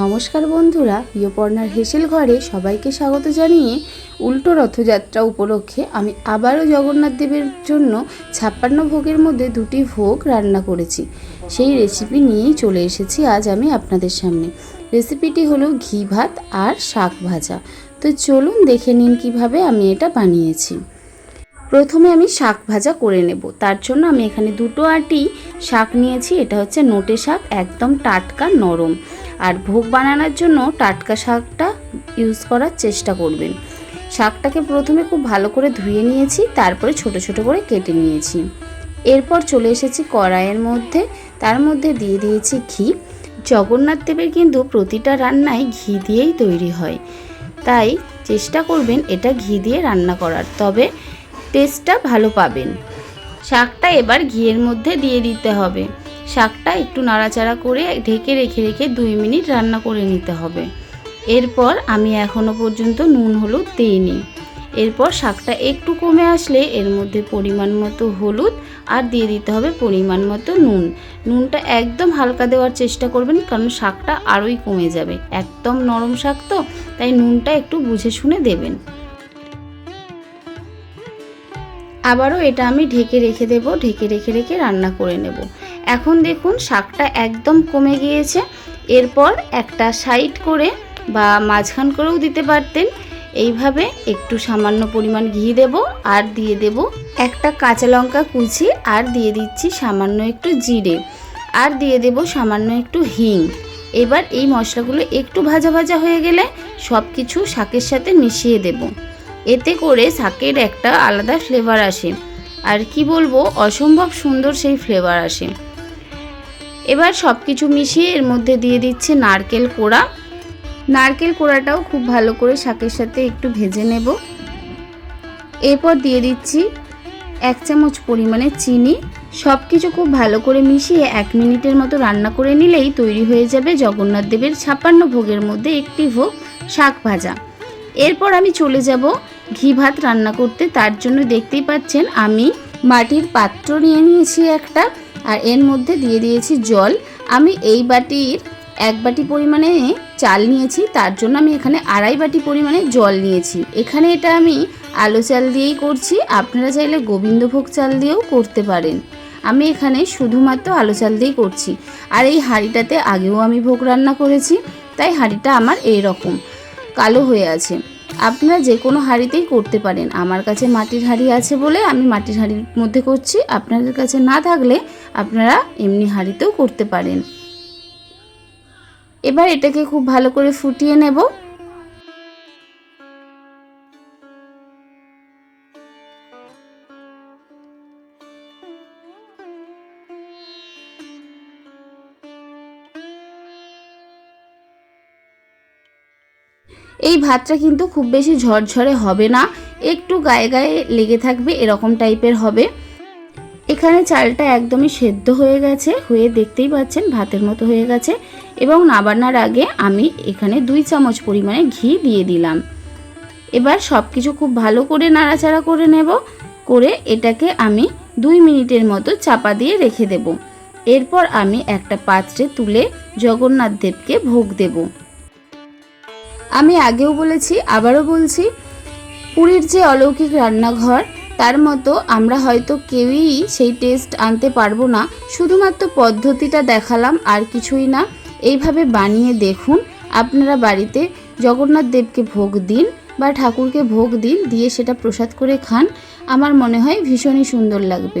নমস্কার বন্ধুরা, প্রিয়পর্ণার হেসেল ঘরে সবাইকে স্বাগত জানিয়ে উল্টো রথযাত্রা উপলক্ষে আমি আবারও জগন্নাথ দেবের জন্য ছাপ্পান্ন ভোগের মধ্যে দুটি ভোগ রান্না করেছি। সেই রেসিপি নিয়েই চলে এসেছি আজ আমি আপনাদের সামনে। রেসিপিটি হলো ঘি ভাত আর শাক ভাজা। তো চলুন দেখে নিন কীভাবে আমি এটা বানিয়েছি। প্রথমে আমি শাক ভাজা করে নেব। তার জন্য আমি এখানে দুটো আটি শাক নিয়েছি, এটা হচ্ছে নোটে শাক, একদম টাটকা নরম। আর ভোগ বানানোর জন্য টাটকা শাকটা ইউজ করার চেষ্টা করবেন। শাকটাকে প্রথমে খুব ভালো করে ধুয়ে নিয়েছি, তারপরে ছোট ছোট করে কেটে নিয়েছি। এরপর চলে এসেছি কড়াইয়ের মধ্যে, তার মধ্যে দিয়ে দিয়েছি ঘি। জগন্নাথ দেবের কিন্তু প্রতিটা রান্নায় ঘি দিয়েই তৈরি হয়। তাই চেষ্টা করবেন এটা ঘি দিয়ে রান্না করার। তবে টেস্টটা ভালো পাবেন। শাকটা এবার ঘিয়ের মধ্যে দিয়ে দিতে হবে। শাকটা একটু নাড়াচাড়া করে ঢেকে রেখে রেখে দুই মিনিট রান্না করে নিতে হবে। এরপর আমি এখনও পর্যন্ত নুন, হলুদ দিইনি। এরপর শাকটা একটু কমে আসলে এর মধ্যে পরিমাণ মতো হলুদ আর দিয়ে দিতে হবে পরিমাণ মতো নুন। নুনটা একদম হালকা দেওয়ার চেষ্টা করবেন কারণ শাকটা আরোই কমে যাবে। একদম নরম শাক তো, তাই নুনটা একটু বুঝে শুনে দেবেন। আবারও এটা আমি ঢেকে রেখে দেব, ঢেকে রেখে রেখে রান্না করে নেব। এখন দেখুন শাকটা একদম কমে গিয়েছে। এরপর একটা সাইড করে বা মাঝখান করেও দিতে পারতেন। এইভাবে একটু সামান্য পরিমাণ ঘি দেব আর দিয়ে দেব একটা কাঁচা লঙ্কা কুচি আর দিয়ে দিচ্ছি সামান্য একটু জিরে আর দিয়ে দেব সামান্য একটু হিং। এবার এই মশলাগুলো একটু ভাজা ভাজা হয়ে গেলে সব কিছু শাকের সাথে মিশিয়ে দেবো। এতে করে শাকের একটা আলাদা ফ্লেভার আসে। আর কি বলব, অসম্ভব সুন্দর সেই ফ্লেভার আসে। এবার সব কিছু মিশিয়ে এর মধ্যে দিয়ে দিচ্ছে নারকেল কোড়া। নারকেল কোড়াটাও খুব ভালো করে শাকের সাথে একটু ভেজে নেব। এরপর দিয়ে দিচ্ছি এক চামচ পরিমাণে চিনি। সব কিছু খুব ভালো করে মিশিয়ে এক মিনিটের মতো রান্না করে নিলেই তৈরি হয়ে যাবে জগন্নাথ দেবের ছাপ্পান্ন ভোগের মধ্যে একটি ভোগ শাক ভাজা। এরপর আমি চলে যাব ঘি ভাত রান্না করতে, তার জন্য দেখতেই পাচ্ছেন আমি মাটির পাত্র নিয়ে নিয়েছি একটা, আর এর মধ্যে দিয়ে দিয়েছি জল। আমি এই বাটির এক বাটি পরিমাণে চাল নিয়েছি, তার জন্য আমি এখানে আড়াই বাটি পরিমাণে জল নিয়েছি। এখানে এটা আমি আলো চাল দিয়েই করছি, আপনারা চাইলে গোবিন্দভোগ চাল দিয়েও করতে পারেন। আমি এখানে শুধুমাত্র আলো চাল দিয়েই করছি। আর এই হাঁড়িটাতে আগেও আমি ভোগ রান্না করেছি, তাই হাঁড়িটা আমার এই রকম কালো হয়ে আছে। আপনারা যে কোনো হাঁড়িতেই করতে পারেন। আমার কাছে মাটির হাঁড়ি আছে বলে আমি মাটির হাঁড়ির মধ্যে করছি। আপনাদের কাছে না থাকলে আপনারা এমনি হাঁড়িতেও করতে পারেন। এবার এটাকে খুব ভালো করে ফুটিয়ে নেব। এই ভাতটা কিন্তু খুব বেশি ঝরঝরে হবে না। একটু গায়ে গায়ে লেগে থাকবে, এরকম টাইপের হবে। এখানে চালটা একদমই সেদ্ধ হয়ে গেছে, হয়ে দেখতেই পাচ্ছেন, ভাতের মতো হয়ে গেছে। এবং নাবানার আগে আমি এখানে দুই চামচ পরিমাণে ঘি দিয়ে দিলাম। এবার সব কিছু খুব ভালো করে নাড়াচাড়া করে নেব। করে এটাকে আমি দুই মিনিটের মতো চাপা দিয়ে রেখে দেব। এরপর আমি একটা পাত্রে তুলে জগন্নাথ দেবকে ভোগ দেবো। আমি আগেও বলেছি, আবারও বলছি, পুরীর যে অলৌকিক রান্নাঘর, তার মতো আমরা হয়তো কেউই সেই টেস্ট আনতে পারব না। শুধুমাত্র পদ্ধতিটা দেখালাম, আর কিছুই না। এইভাবে বানিয়ে দেখুন, আপনারা বাড়িতে জগন্নাথ দেবকে ভোগ দিন বা ঠাকুরকে ভোগ দিন, দিয়ে সেটা প্রসাদ করে খান। আমার মনে হয় ভীষণই সুন্দর লাগবে।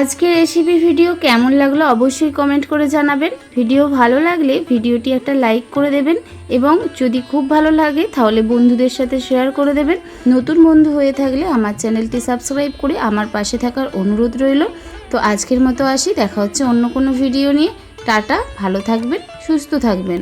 আজকের রেসিপি ভিডিও কেমন লাগল অবশ্যই কমেন্ট করে জানাবেন। ভিডিও ভালো লাগলে ভিডিওটি একটা লাইক করে দেবেন এবং যদি খুব ভালো লাগে তাহলে বন্ধুদের সাথে শেয়ার করে দেবেন। নতুন বন্ধু হয়ে থাকলে আমার চ্যানেলটি সাবস্ক্রাইব করে আমার পাশে থাকার অনুরোধ রইল। তো আজকের মতো আসি, দেখা হচ্ছে অন্য কোনো ভিডিও নিয়ে। টাটা, ভালো থাকবেন, সুস্থ থাকবেন।